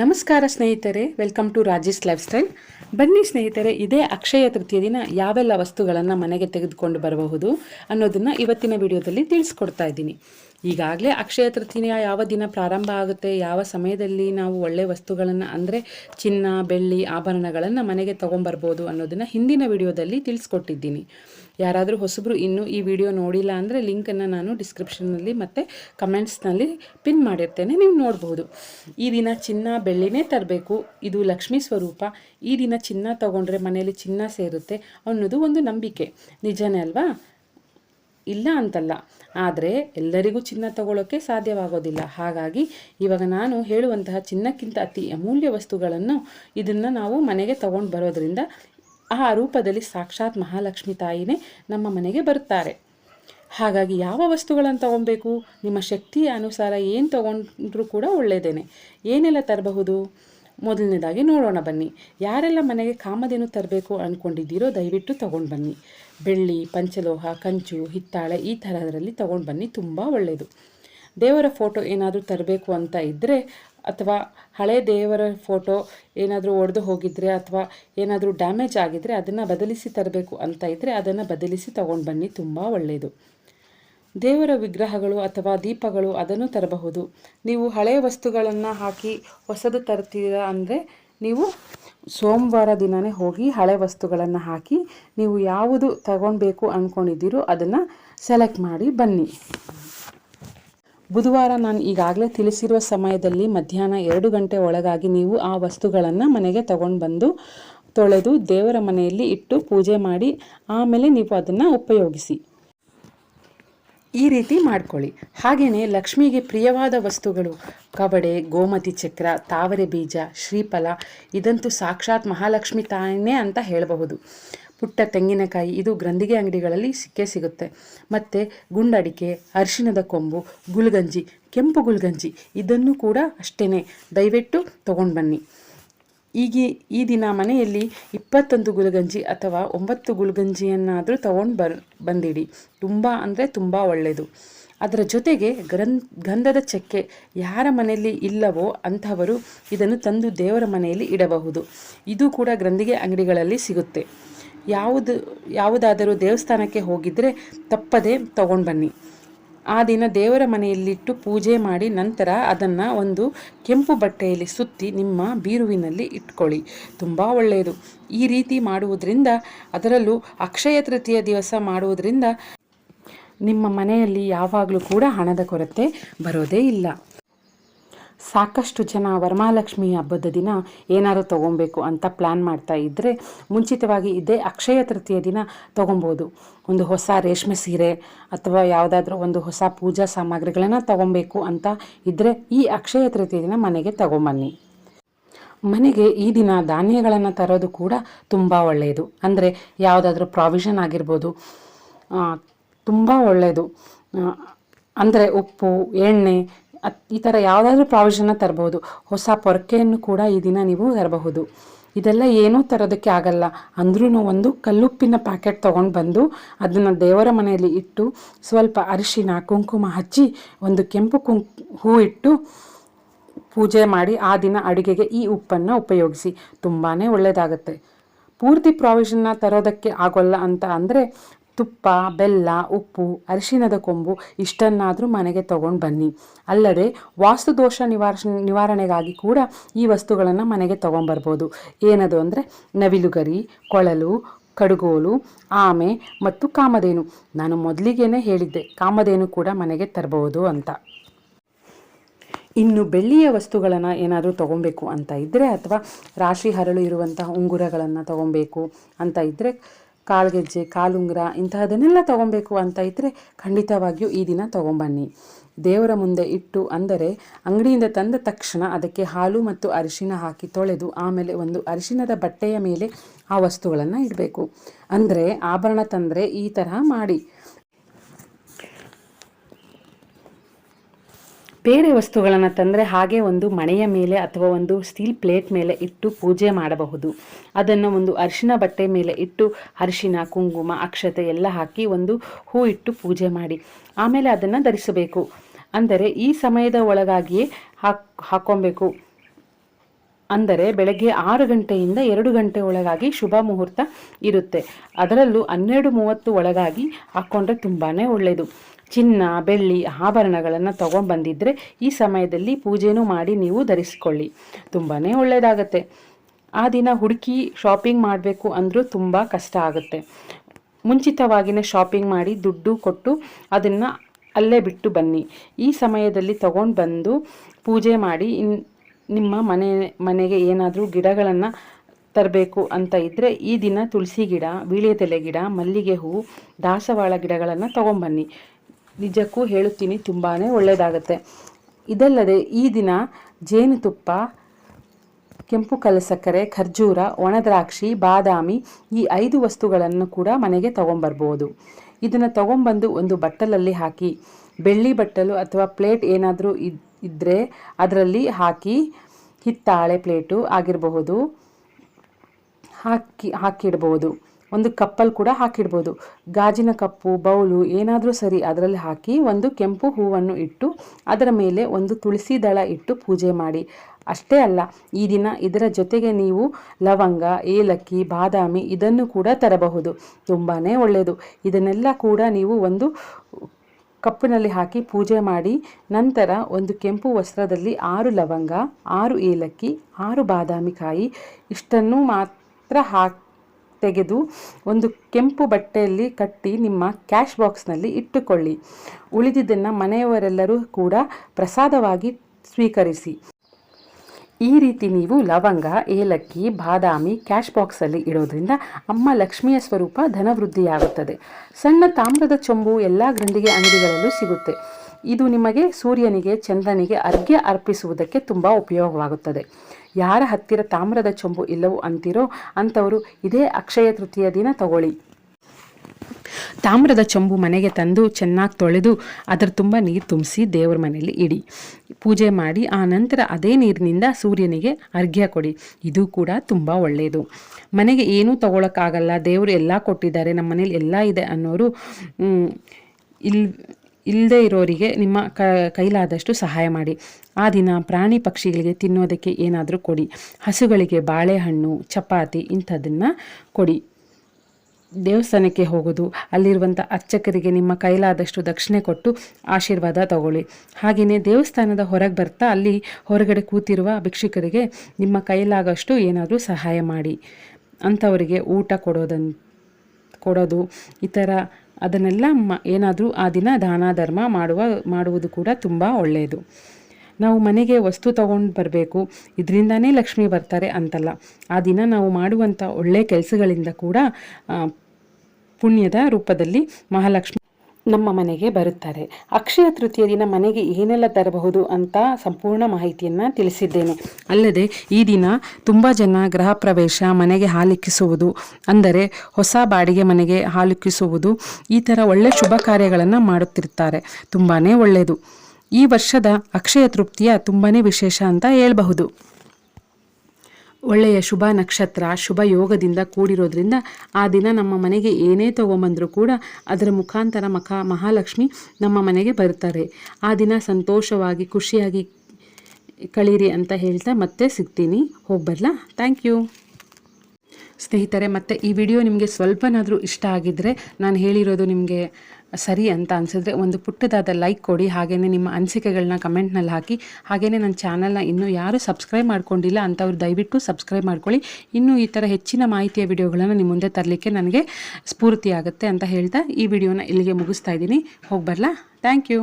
ನಮಸ್ಕಾರ ಸ್ನೇಹಿತರೆ welcome to Rajesh life style ಬನ್ನಿ ಸ್ನೇಹಿತರೆ, ಇದೇ ಅಕ್ಷಯ ತೃತೀಯ ದಿನ ಯಾವೆಲ್ಲ ವಸ್ತುಗಳನ್ನು ಮನೆಗೆ ತೆಗೆದುಕೊಂಡು ಬರಬಹುದು ಅನ್ನೋದನ್ನು ಇವತ್ತಿನ ವಿಡಿಯೋದಲ್ಲಿ ತಿಳಿಸ್ಕೊಡ್ತಾ ಇದ್ದೀನಿ. ಈಗಾಗಲೇ ಅಕ್ಷಯ ತೃತೀಯ ಯಾವ ದಿನ ಪ್ರಾರಂಭ ಆಗುತ್ತೆ, ಯಾವ ಸಮಯದಲ್ಲಿ ನಾವು ಒಳ್ಳೆಯ ವಸ್ತುಗಳನ್ನು ಅಂದರೆ ಚಿನ್ನ, ಬೆಳ್ಳಿ ಆಭರಣಗಳನ್ನು ಮನೆಗೆ ತೊಗೊಂಬರ್ಬೋದು ಅನ್ನೋದನ್ನು ಹಿಂದಿನ ವಿಡಿಯೋದಲ್ಲಿ ತಿಳಿಸ್ಕೊಟ್ಟಿದ್ದೀನಿ. ಯಾರಾದರೂ ಹೊಸಬರು ಇನ್ನೂ ಈ ವಿಡಿಯೋ ನೋಡಿಲ್ಲ ಅಂದರೆ ಲಿಂಕನ್ನು ನಾನು ಡಿಸ್ಕ್ರಿಪ್ಷನ್ನಲ್ಲಿ ಮತ್ತು ಕಮೆಂಟ್ಸ್ನಲ್ಲಿ ಪಿನ್ ಮಾಡಿರ್ತೇನೆ, ನೀವು ನೋಡ್ಬೋದು. ಈ ದಿನ ಚಿನ್ನ, ಬೆಳ್ಳಿನೇ ತರಬೇಕು. ಇದು ಲಕ್ಷ್ಮೀ ಸ್ವರೂಪ. ಈ ದಿನ ಚಿನ್ನ ತಗೊಂಡ್ರೆ ಮನೆಯಲ್ಲಿ ಚಿನ್ನ ಸೇರುತ್ತೆ ಅನ್ನೋದು ಒಂದು ನಂಬಿಕೆ. ನಿಜನೇ ಅಲ್ವಾ? ಇಲ್ಲ ಅಂತಲ್ಲ. ಆದರೆ ಎಲ್ಲರಿಗೂ ಚಿನ್ನ ತಗೊಳ್ಳೋಕ್ಕೆ ಸಾಧ್ಯವಾಗೋದಿಲ್ಲ. ಹಾಗಾಗಿ ಇವಾಗ ನಾನು ಹೇಳುವಂತಹ ಚಿನ್ನಕ್ಕಿಂತ ಅತಿ ಅಮೂಲ್ಯ ವಸ್ತುಗಳನ್ನು ಇದನ್ನು ನಾವು ಮನೆಗೆ ತಗೊಂಡು ಬರೋದ್ರಿಂದ ಆ ರೂಪದಲ್ಲಿ ಸಾಕ್ಷಾತ್ ಮಹಾಲಕ್ಷ್ಮಿ ತಾಯಿನೇ ನಮ್ಮ ಮನೆಗೆ ಬರುತ್ತಾರೆ ಹಾಗಾಗಿ ಯಾವ ವಸ್ತುಗಳನ್ನು ತಗೊಬೇಕು? ನಿಮ್ಮ ಶಕ್ತಿಯ ಅನುಸಾರ ಏನು ತಗೊಂಡ್ರೂ ಕೂಡ ಒಳ್ಳೆಯದೇನೆ ಏನೆಲ್ಲ ತರಬಹುದು? ಮೊದಲನೇದಾಗಿ ನೋಡೋಣ ಬನ್ನಿ. ಯಾರೆಲ್ಲ ಮನೆಗೆ ಕಾಮಧೇನು ತರಬೇಕು ಅಂದ್ಕೊಂಡಿದ್ದೀರೋ ದಯವಿಟ್ಟು ತೊಗೊಂಡು ಬನ್ನಿ. ಬೆಳ್ಳಿ, ಪಂಚಲೋಹ, ಕಂಚು, ಹಿತ್ತಾಳೆ ಈ ಥರದರಲ್ಲಿ ತೊಗೊಂಡು ಬನ್ನಿ. ತುಂಬ ಒಳ್ಳೆಯದು ದೇವರ ಫೋಟೋ ಏನಾದರೂ ತರಬೇಕು ಅಂತ ಇದ್ದರೆ ಅಥವಾ ಹಳೆ ದೇವರ ಫೋಟೋ ಏನಾದರೂ ಒಡೆದು ಹೋಗಿದ್ರೆ ಅಥವಾ ಏನಾದರೂ ಡ್ಯಾಮೇಜ್ ಆಗಿದ್ದರೆ ಅದನ್ನು ಬದಲಿಸಿ ತರಬೇಕು ಅಂತ ಇದ್ದರೆ ಅದನ್ನು ಬದಲಿಸಿ ತೊಗೊಂಡು ಬನ್ನಿ. ತುಂಬ ಒಳ್ಳೆಯದು ದೇವರ ವಿಗ್ರಹಗಳು ಅಥವಾ ದೀಪಗಳು ಅದನ್ನು ತರಬಹುದು. ನೀವು ಹಳೆಯ ವಸ್ತುಗಳನ್ನು ಹಾಕಿ ಹೊಸದು ತರ್ತೀರಾ ಅಂದರೆ ನೀವು ಸೋಮವಾರ ದಿನವೇ ಹೋಗಿ ಹಳೆ ವಸ್ತುಗಳನ್ನು ಹಾಕಿ ನೀವು ಯಾವುದು ತಗೊಳ್ಬೇಕು ಅಂದ್ಕೊಂಡಿದ್ದೀರೋ ಅದನ್ನು ಸೆಲೆಕ್ಟ್ ಮಾಡಿ ಬನ್ನಿ. ಬುಧವಾರ ನಾನು ಈಗಾಗಲೇ ತಿಳಿಸಿರುವ ಸಮಯದಲ್ಲಿ ಮಧ್ಯಾಹ್ನ ಎರಡು ಗಂಟೆ ಒಳಗಾಗಿ ನೀವು ಆ ವಸ್ತುಗಳನ್ನು ಮನೆಗೆ ತಗೊಂಡು ಬಂದು ತೊಳೆದು ದೇವರ ಮನೆಯಲ್ಲಿ ಇಟ್ಟು ಪೂಜೆ ಮಾಡಿ ಆಮೇಲೆ ನೀವು ಅದನ್ನು ಉಪಯೋಗಿಸಿ. ಈ ರೀತಿ ಮಾಡ್ಕೊಳ್ಳಿ. ಹಾಗೆಯೇ ಲಕ್ಷ್ಮಿಗೆ ಪ್ರಿಯವಾದ ವಸ್ತುಗಳು ಕಬಡೆ ಗೋಮತಿ ಚಕ್ರ, ತಾವರೆ ಬೀಜ, ಶ್ರೀಫಲ, ಇದಂತೂ ಸಾಕ್ಷಾತ್ ಮಹಾಲಕ್ಷ್ಮಿ ತಾಯಿನೇ ಅಂತ ಹೇಳಬಹುದು. ಪುಟ್ಟ ತೆಂಗಿನಕಾಯಿ, ಇದು ಗ್ರಂಥಿಗೆ ಅಂಗಡಿಗಳಲ್ಲಿ ಸಿಕ್ಕೇ ಸಿಗುತ್ತೆ. ಮತ್ತು ಗುಂಡಡಿಕೆ, ಅರಿಶಿಣದ ಕೊಂಬು, ಗುಲ್ಗಂಜಿ, ಕೆಂಪು ಗುಲ್ಗಂಜಿ, ಇದನ್ನು ಕೂಡ ಅಷ್ಟೇ ದಯವಿಟ್ಟು ತೊಗೊಂಡು ಬನ್ನಿ. ಈಗ, ಈ ದಿನ ಮನೆಯಲ್ಲಿ ಇಪ್ಪತ್ತೊಂದು ಗುಲ್ಗಂಜಿ ಅಥವಾ ಒಂಬತ್ತು ಗುಲ್ಗಂಜಿಯನ್ನಾದರೂ ತಗೊಂಡು ಬರ್, ಬಂದಿಡಿ. ತುಂಬ ಅಂದರೆ ತುಂಬ ಒಳ್ಳೆಯದು ಅದರ ಜೊತೆಗೆ ಗ್ರನ್ ಗಂಧದ ಚಕ್ಕೆ ಯಾರ ಮನೆಯಲ್ಲಿ ಇಲ್ಲವೋ ಅಂಥವರು ಇದನ್ನು ತಂದು ದೇವರ ಮನೆಯಲ್ಲಿ ಇಡಬಹುದು. ಇದು ಕೂಡ ಗ್ರಂಥಿಗೆ ಅಂಗಡಿಗಳಲ್ಲಿ ಸಿಗುತ್ತೆ. ಯಾವುದು, ಯಾವುದಾದರೂ ದೇವಸ್ಥಾನಕ್ಕೆ ಹೋಗಿದ್ದರೆ ತಪ್ಪದೆ ತಗೊಂಡು ಬನ್ನಿ. ಆ ದಿನ ದೇವರ ಮನೆಯಲ್ಲಿಟ್ಟು ಪೂಜೆ ಮಾಡಿ ನಂತರ ಅದನ್ನು ಒಂದು ಕೆಂಪು ಬಟ್ಟೆಯಲ್ಲಿ ಸುತ್ತಿ ನಿಮ್ಮ ಬೀರುವಿನಲ್ಲಿ ಇಟ್ಕೊಳ್ಳಿ. ತುಂಬ ಒಳ್ಳೆಯದು. ಈ ರೀತಿ ಮಾಡುವುದರಿಂದ, ಅದರಲ್ಲೂ ಅಕ್ಷಯ ತೃತೀಯ ದಿವಸ ಮಾಡುವುದರಿಂದ ನಿಮ್ಮ ಮನೆಯಲ್ಲಿ ಯಾವಾಗಲೂ ಕೂಡ ಹಣದ ಕೊರತೆ ಬರೋದೇ ಇಲ್ಲ. ಸಾಕಷ್ಟು ಜನ ವರಮಹಾಲಕ್ಷ್ಮಿ ಹಬ್ಬದ ದಿನ ಏನಾದರೂ ತೊಗೊಬೇಕು ಅಂತ ಪ್ಲ್ಯಾನ್ ಮಾಡ್ತಾ ಇದ್ದರೆ ಮುಂಚಿತವಾಗಿ ಇದೇ ಅಕ್ಷಯ ತೃತೀಯ ದಿನ ತೊಗೊಬೋದು. ಒಂದು ಹೊಸ ರೇಷ್ಮೆ ಸೀರೆ ಅಥವಾ ಯಾವುದಾದ್ರೂ ಒಂದು ಹೊಸ ಪೂಜಾ ಸಾಮಗ್ರಿಗಳನ್ನು ತೊಗೊಬೇಕು ಅಂತ ಇದ್ದರೆ ಈ ಅಕ್ಷಯ ತೃತೀಯ ದಿನ ಮನೆಗೆ ತಗೊಂಬನ್ನಿ. ಮನೆಗೆ ಈ ದಿನ ಧಾನ್ಯಗಳನ್ನು ತರೋದು ಕೂಡ ತುಂಬ ಒಳ್ಳೆಯದು ಅಂದರೆ ಯಾವುದಾದ್ರೂ ಪ್ರಾವಿಷನ್ ಆಗಿರ್ಬೋದು. ತುಂಬ ಒಳ್ಳೆಯದು ಅಂದರೆ ಉಪ್ಪು, ಎಣ್ಣೆ ಈ ಥರ ಯಾವುದಾದ್ರೂ ಪ್ರಾವಿಷನ್ನ ತರಬಹುದು ಹೊಸ ಪೊರಕೆಯನ್ನು ಕೂಡ ಈ ದಿನ ನೀವು ತರಬಹುದು. ಇದೆಲ್ಲ ಏನೂ ತರೋದಕ್ಕೆ ಆಗಲ್ಲ. ಅಂದ್ರೂ ಒಂದು ಕಲ್ಲುಪ್ಪಿನ ಪ್ಯಾಕೆಟ್ ತೊಗೊಂಡು ಬಂದು ಅದನ್ನು ದೇವರ ಮನೆಯಲ್ಲಿ ಇಟ್ಟು ಸ್ವಲ್ಪ ಅರಿಶಿನ, ಕುಂಕುಮ ಹಚ್ಚಿ ಒಂದು ಕೆಂಪು ಕುಂಕ್ ಹೂ ಇಟ್ಟು ಪೂಜೆ ಮಾಡಿ ಆ ದಿನ ಅಡುಗೆಗೆ ಈ ಉಪ್ಪನ್ನು ಉಪಯೋಗಿಸಿ. ತುಂಬಾ ಒಳ್ಳೆಯದಾಗುತ್ತೆ ಪೂರ್ತಿ ಪ್ರಾವಿಷನ್ನ ತರೋದಕ್ಕೆ ಆಗೋಲ್ಲ ಅಂತ ಅಂದರೆ ತುಪ್ಪ, ಬೆಲ್ಲ, ಉಪ್ಪು ಅರಿಶಿನದ ಕೊಂಬು ಇಷ್ಟನ್ನಾದರೂ ಮನೆಗೆ ತಗೊಂಡು ಬನ್ನಿ. ಅಲ್ಲದೆ ವಾಸ್ತುದೋಷ ನಿವಾರ, ನಿವಾರಣೆಗಾಗಿ ಕೂಡ ಈ ವಸ್ತುಗಳನ್ನು ಮನೆಗೆ ತೊಗೊಂಬರ್ಬೋದು ಏನದು ಅಂದರೆ ನವಿಲುಗರಿ, ಕೊಳಲು, ಕಡುಗೋಲು, ಆಮೆ ಮತ್ತು ಕಾಮಧೇನು. ನಾನು ಮೊದಲಿಗೇನೆ ಹೇಳಿದ್ದೆ, ಕಾಮಧೇನು ಕೂಡ ಮನೆಗೆ ತರಬಹುದು ಅಂತ. ಇನ್ನು ಬೆಳ್ಳಿಯ ವಸ್ತುಗಳನ್ನು ಏನಾದರೂ ತೊಗೊಬೇಕು ಅಂತ ಇದ್ದರೆ ಅಥವಾ ರಾಶಿ ಹರಳು ಇರುವಂತಹ ಉಂಗುರಗಳನ್ನು ತೊಗೊಬೇಕು ಅಂತ ಇದ್ದರೆ ಕಾಲ್ಗೆಜ್ಜೆ ಕಾಲುಂಗ್ರ ಇಂತಹದನ್ನೆಲ್ಲ ತಗೊಬೇಕು ಅಂತ ಇದ್ದರೆ ಖಂಡಿತವಾಗಿಯೂ ಈ ದಿನ ತಗೊಂಬನ್ನಿ. ದೇವರ ಮುಂದೆ ಇಟ್ಟು ಅಂದರೆ ಅಂಗಡಿಯಿಂದ ತಂದ ತಕ್ಷಣ ಅದಕ್ಕೆ ಹಾಲು ಮತ್ತು ಅರಿಶಿನ ಹಾಕಿ ತೊಳೆದು ಆಮೇಲೆ ಒಂದು ಅರಿಶಿನದ ಬಟ್ಟೆಯ ಮೇಲೆ ಆ ವಸ್ತುಗಳನ್ನು ಇಡಬೇಕು. ಅಂದರೆ ಆಭರಣ ತಂದರೆ ಈ ತರಹ ಮಾಡಿ. ಬೇರೆ ವಸ್ತುಗಳನ್ನು ತಂದರೆ ಹಾಗೆ ಒಂದು ಮಣೆಯ ಮೇಲೆ ಅಥವಾ ಒಂದು ಸ್ಟೀಲ್ ಪ್ಲೇಟ್ ಮೇಲೆ ಇಟ್ಟು ಪೂಜೆ ಮಾಡಬಹುದು. ಅದನ್ನು ಒಂದು ಅರಿಶಿನ ಬಟ್ಟೆ ಮೇಲೆ ಇಟ್ಟು ಅರಿಶಿನ, ಕುಂಕುಮ, ಅಕ್ಷತೆ ಎಲ್ಲ ಹಾಕಿ ಒಂದು ಹೂ ಇಟ್ಟು ಪೂಜೆ ಮಾಡಿ. ಆಮೇಲೆ ಅದನ್ನು ಧರಿಸಬೇಕು. ಅಂದರೆ ಈ ಸಮಯದ ಒಳಗಾಗಿಯೇ ಹಾಕ್, ಹಾಕ್ಕೊಬೇಕು. ಅಂದರೆ ಬೆಳಗ್ಗೆ ಆರು ಗಂಟೆಯಿಂದ ಎರಡು ಗಂಟೆ ಒಳಗಾಗಿ ಶುಭ ಮುಹೂರ್ತ ಇರುತ್ತೆ. ಅದರಲ್ಲೂ ಹನ್ನೆರಡು ಮೂವತ್ತು ಒಳಗಾಗಿ ಹಾಕ್ಕೊಂಡ್ರೆ ತುಂಬಾ ಒಳ್ಳೆಯದು ಚಿನ್ನ, ಬೆಳ್ಳಿ ಆಭರಣಗಳನ್ನು ತೊಗೊಂಡ್ಬಂದಿದ್ರೆ ಈ ಸಮಯದಲ್ಲಿ ಪೂಜೆನೂ ಮಾಡಿ ನೀವು ಧರಿಸ್ಕೊಳ್ಳಿ. ತುಂಬಾ ಒಳ್ಳೆಯದಾಗತ್ತೆ ಆ ದಿನ ಹುಡುಕಿ ಶಾಪಿಂಗ್ ಮಾಡಬೇಕು ಅಂದರೂ ತುಂಬ ಕಷ್ಟ ಆಗುತ್ತೆ. ಮುಂಚಿತವಾಗಿಯೇ ಶಾಪಿಂಗ್ ಮಾಡಿ ದುಡ್ಡು ಕೊಟ್ಟು ಅದನ್ನು ಅಲ್ಲೇ ಬಿಟ್ಟು ಬನ್ನಿ. ಈ ಸಮಯದಲ್ಲಿ ತಗೊಂಡು ಬಂದು ಪೂಜೆ ಮಾಡಿ ನಿಮ್ಮ ಮನೆ, ಮನೆಗೆ ಏನಾದರೂ ಗಿಡಗಳನ್ನು ತರಬೇಕು ಅಂತ ಇದ್ದರೆ ಈ ದಿನ ತುಳಸಿ ಗಿಡ ವೀಳ್ಯದೆಲೆ ಗಿಡ, ಮಲ್ಲಿಗೆ ಹೂವು ದಾಸವಾಳ ಗಿಡಗಳನ್ನು ತೊಗೊಂಬನ್ನಿ ನಿಜಕ್ಕೂ ಹೇಳುತ್ತೀನಿ ತುಂಬಾ ಒಳ್ಳೆಯದಾಗತ್ತೆ ಇದಲ್ಲದೆ ಈ ದಿನ ಜೇನುತುಪ್ಪ, ಕೆಂಪು ಕಲಸಕ್ಕರೆ, ಖರ್ಜೂರ, ಒಣದ್ರಾಕ್ಷಿ, ಬಾದಾಮಿ ಈ ಐದು ವಸ್ತುಗಳನ್ನು ಕೂಡ ಮನೆಗೆ ತಗೊಂಬರ್ಬೋದು. ಇದನ್ನು ತಗೊಂಬಂದು ಒಂದು ಬಟ್ಟಲಲ್ಲಿ ಹಾಕಿ, ಬೆಳ್ಳಿ ಬಟ್ಟಲು ಅಥವಾ ಪ್ಲೇಟ್ ಏನಾದರೂ ಇದ್ ಇದ್ದರೆ ಅದರಲ್ಲಿ ಹಾಕಿ, ಹಿತ್ತಾಳೆ ಪ್ಲೇಟು ಆಗಿರಬಹುದು, ಹಾಕಿ, ಹಾಕಿಡ್ಬೋದು. ಒಂದು ಕಪ್ಪಲ್ಲಿ ಕೂಡ ಹಾಕಿಡ್ಬೋದು. ಗಾಜಿನ ಕಪ್ಪು, ಬೌಲು ಏನಾದರೂ ಸರಿ ಅದರಲ್ಲಿ ಹಾಕಿ ಒಂದು ಕೆಂಪು ಹೂವನ್ನು ಇಟ್ಟು ಅದರ ಮೇಲೆ ಒಂದು ತುಳಸಿ ದಳ ಇಟ್ಟು ಪೂಜೆ ಮಾಡಿ. ಅಷ್ಟೇ ಅಲ್ಲ, ಈ ದಿನ ಇದರ ಜೊತೆಗೆ ನೀವು ಲವಂಗ, ಏಲಕ್ಕಿ, ಬಾದಾಮಿ ಇದನ್ನು ಕೂಡ ತರಬಹುದು. ತುಂಬಾ ಒಳ್ಳೆಯದು ಇದನ್ನೆಲ್ಲ ಕೂಡ ನೀವು ಒಂದು ಕಪ್ಪಿನಲ್ಲಿ ಹಾಕಿ ಪೂಜೆ ಮಾಡಿ, ನಂತರ ಒಂದು ಕೆಂಪು ವಸ್ತ್ರದಲ್ಲಿ ಆರು ಲವಂಗ, ಆರು ಏಲಕ್ಕಿ, ಆರು ಬಾದಾಮಿ ಕಾಯಿ, ಇಷ್ಟನ್ನು ಮಾತ್ರ ಹಾಕಿ ತೆಗೆದು ಒಂದು ಕೆಂಪು ಬಟ್ಟೆಯಲ್ಲಿ ಕಟ್ಟಿ ನಿಮ್ಮ ಕ್ಯಾಶ್ ಬಾಕ್ಸ್ನಲ್ಲಿ ಇಟ್ಟುಕೊಳ್ಳಿ. ಉಳಿದಿದ್ದನ್ನು ಮನೆಯವರೆಲ್ಲರೂ ಕೂಡ ಪ್ರಸಾದವಾಗಿ ಸ್ವೀಕರಿಸಿ. ಈ ರೀತಿ ನೀವು ಲವಂಗ, ಏಲಕ್ಕಿ, ಬಾದಾಮಿ ಕ್ಯಾಶ್ ಬಾಕ್ಸಲ್ಲಿ ಇಡೋದ್ರಿಂದ ಅಮ್ಮ ಲಕ್ಷ್ಮಿಯ ಸ್ವರೂಪ ಧನವೃದ್ಧಿಯಾಗುತ್ತದೆ. ಸಣ್ಣ ತಾಮ್ರದ ಚೊಂಬು ಎಲ್ಲ ಗ್ರಂಥಿಗೆ ಅಂಗಡಿಗಳಲ್ಲೂ ಸಿಗುತ್ತೆ. ಇದು ನಿಮಗೆ ಸೂರ್ಯನಿಗೆ ಚಂದ್ರನಿಗೆ ಅರ್ಘ್ಯ ಅರ್ಪಿಸುವುದಕ್ಕೆ ತುಂಬ ಉಪಯೋಗವಾಗುತ್ತದೆ. ಯಾರ ಹತ್ತಿರ ತಾಮ್ರದ ಚೊಂಬು ಇಲ್ಲವೋ ಅಂತಿರೋ ಅಂಥವರು ಇದೇ ಅಕ್ಷಯ ತೃತೀಯ ದಿನ ತಗೊಳ್ಳಿ. ತಾಮ್ರದ ಚೊಂಬು ಮನೆಗೆ ತಂದು ಚೆನ್ನಾಗಿ ತೊಳೆದು ಅದರ ತುಂಬ ನೀರು ತುಂಬಿಸಿ ದೇವ್ರ ಮನೆಯಲ್ಲಿ ಇಡಿ. ಪೂಜೆ ಮಾಡಿ ಆ ನಂತರ ಅದೇ ನೀರಿನಿಂದ ಸೂರ್ಯನಿಗೆ ಅರ್ಘ್ಯ ಕೊಡಿ. ಇದು ಕೂಡ ತುಂಬ ಒಳ್ಳೆಯದು ಮನೆಗೆ ಏನೂ ತಗೊಳಕ್ಕಾಗಲ್ಲ. ದೇವರು ಎಲ್ಲ ಕೊಟ್ಟಿದ್ದಾರೆ. ನಮ್ಮ ಮನೇಲಿ ಎಲ್ಲ ಇದೆ ಅನ್ನೋರು ಇಲ್ಲಿ ಇಲ್ಲದೆ ಇರೋರಿಗೆ ನಿಮ್ಮ ಕ, ಕೈಲಾದಷ್ಟು ಸಹಾಯ ಮಾಡಿ. ಆ ದಿನ ಪ್ರಾಣಿ ಪಕ್ಷಿಗಳಿಗೆ ತಿನ್ನೋದಕ್ಕೆ ಏನಾದರೂ ಕೊಡಿ. ಹಸುಗಳಿಗೆ ಬಾಳೆಹಣ್ಣು, ಚಪಾತಿ ಇಂಥದ್ದನ್ನು ಕೊಡಿ. ದೇವಸ್ಥಾನಕ್ಕೆ ಹೋಗೋದು ಅಲ್ಲಿರುವಂಥ ಅರ್ಚಕರಿಗೆ ನಿಮ್ಮ ಕೈಲಾದಷ್ಟು ದಕ್ಷಿಣೆ ಕೊಟ್ಟು ಆಶೀರ್ವಾದ ತಗೊಳ್ಳಿ. ಹಾಗೆಯೇ ದೇವಸ್ಥಾನದ ಹೊರಗೆ ಬರ್ತಾ ಅಲ್ಲಿ ಹೊರಗಡೆ ಕೂತಿರುವ ಭಿಕ್ಷುಕರಿಗೆ ನಿಮ್ಮ ಕೈಲಾಗಷ್ಟು ಏನಾದರೂ ಸಹಾಯ ಮಾಡಿ. ಅಂಥವರಿಗೆ ಊಟ ಕೊಡೋದನ್, ಕೊಡೋದು ಈ ಥರ ಅದನ್ನೆಲ್ಲ ಮ, ಏನಾದರೂ ಆ ದಿನ ದಾನ, ಧರ್ಮ ಮಾಡುವ, ಮಾಡುವುದು ಕೂಡ ತುಂಬ ಒಳ್ಳೆಯದು. ನಾವು ಮನೆಗೆ ವಸ್ತು ತಗೊಂಡು ಬರಬೇಕು, ಇದರಿಂದನೇ ಲಕ್ಷ್ಮಿ ಬರ್ತಾರೆ ಅಂತಲ್ಲ. ಆ ದಿನ ನಾವು ಮಾಡುವಂಥ ಒಳ್ಳೆಯ ಕೆಲಸಗಳಿಂದ ಕೂಡ ಪುಣ್ಯದ ರೂಪದಲ್ಲಿ ಮಹಾಲಕ್ಷ್ಮಿ ನಮ್ಮ ಮನೆಗೆ ಬರುತ್ತಾರೆ. ಅಕ್ಷಯ ತೃತೀಯ ದಿನ ಮನೆಗೆ ಏನೆಲ್ಲ ತರಬಹುದು ಅಂತ ಸಂಪೂರ್ಣ ಮಾಹಿತಿಯನ್ನು ತಿಳಿಸಿದ್ದೇನೆ. ಅಲ್ಲದೆ ಈ ದಿನ ತುಂಬ ಜನ ಗೃಹ ಪ್ರವೇಶ, ಮನೆಗೆ ಹಾಲಿಕ್ಕಿಸುವುದು ಅಂದರೆ ಹೊಸ ಬಾಡಿಗೆ ಮನೆಗೆ ಹಾಲಿಕ್ಕಿಸುವುದು ಈ ಥರ ಒಳ್ಳೆ ಶುಭ ಕಾರ್ಯಗಳನ್ನು ಮಾಡುತ್ತಿರುತ್ತಾರೆ. ತುಂಬಾ ಒಳ್ಳೆಯದು. ಈ ವರ್ಷದ ಅಕ್ಷಯ ತೃಪ್ತಿಯ ತುಂಬಾ ವಿಶೇಷ ಅಂತ ಹೇಳ್ಬಹುದು. ಒಳ್ಳೆಯ ಶುಭ ನಕ್ಷತ್ರ, ಶುಭ ಯೋಗದಿಂದ ಕೂಡಿರೋದ್ರಿಂದ ಆ ದಿನ ನಮ್ಮ ಮನೆಗೆ ಏನೇ ತೊಗೊಂಬಂದರೂ ಕೂಡ ಅದರ ಮುಖಾಂತರ ಮಖ, ಮಹಾಲಕ್ಷ್ಮಿ ನಮ್ಮ ಮನೆಗೆ ಬರ್ತಾರೆ. ಆ ದಿನ ಸಂತೋಷವಾಗಿ, ಖುಷಿಯಾಗಿ ಕಳೀರಿ ಅಂತ ಹೇಳ್ತಾ ಮತ್ತೆ ಸಿಗ್ತೀನಿ. ಹೋಗ್ಬರ್ಲಾ? ಥ್ಯಾಂಕ್ ಯು ಸ್ನೇಹಿತರೆ, ಮತ್ತು ಈ ವಿಡಿಯೋ ನಿಮಗೆ ಸ್ವಲ್ಪನಾದರೂ ಇಷ್ಟ ಆಗಿದ್ದರೆ ನಾನು ಹೇಳಿರೋದು ನಿಮಗೆ ಸರಿ ಅಂತ ಅನಿಸಿದ್ರೆ ಒಂದು ಪುಟ್ಟದಾದ ಲೈಕ್ ಕೊಡಿ ಹಾಗೆಯೇ ನಿಮ್ಮ ಅನಿಸಿಕೆಗಳನ್ನ ಕಮೆಂಟ್ನಲ್ಲಿ ಹಾಕಿ ಹಾಗೆಯೇ ನನ್ನ ಚಾನಲ್ನ ಇನ್ನೂ ಯಾರು ಸಬ್ಸ್ಕ್ರೈಬ್ ಮಾಡ್ಕೊಂಡಿಲ್ಲ ಅಂಥವ್ರು ದಯವಿಟ್ಟು ಸಬ್ಸ್ಕ್ರೈಬ್ ಮಾಡ್ಕೊಳ್ಳಿ. ಇನ್ನೂ ಈ ಥರ ಹೆಚ್ಚಿನ ಮಾಹಿತಿಯ ವಿಡಿಯೋಗಳನ್ನು ನಿಮ್ಮ ಮುಂದೆ ತರಲಿಕ್ಕೆ ನನಗೆ ಸ್ಫೂರ್ತಿಯಾಗುತ್ತೆ ಅಂತ ಹೇಳ್ತಾ ಈ ವಿಡಿಯೋನ ಇಲ್ಲಿಗೆ ಮುಗಿಸ್ತಾ ಇದ್ದೀನಿ. ಹೋಗಿ ಬರಲಾ ಥ್ಯಾಂಕ್ ಯು